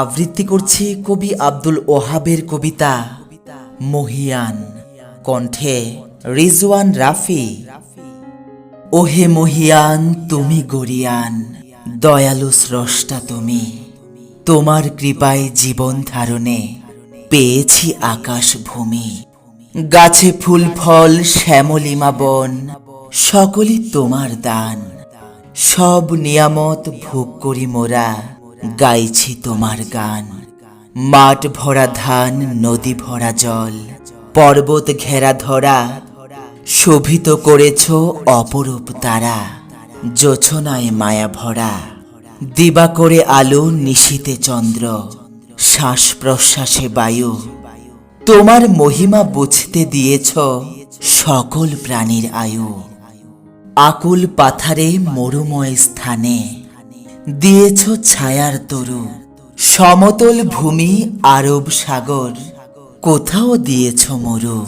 আবৃত্তি করছি কবি আব্দুল ওহাবের কবিতা মহিয়ান। কণ্ঠে রিজওয়ান রাফি, ওহে মহিয়ান, তুমি গরিয়ান, দয়ালু স্রষ্টা তুমি। তোমার কৃপায় জীবন ধারণে পেয়েছি আকাশ ভূমি গাছে ফুল, ফল, শ্যামলিমা বন, সকলই তোমার দান। সব নিয়ামত ভোগ করি মোরা। গাইছি তোমার গান। মাঠ ভরা ধান, নদী ভরা জল, পর্বত ঘেরা ধরা, শোভিত করেছ অপরূপ তারা যোছনায় মায়া ভরা। দিবা করে আলো নিশীতে চন্দ্র, শ্বাস প্রশ্বাসে বায়ু। তোমার মহিমা বুঝতে দিয়েছ সকল প্রাণীর আয়ু। আকুল পাথারে মরুময় স্থানে। দিয়েছ ছায়ার তরু। সমতল ভূমি আরব সাগর কোথাও দিয়েছ মরু।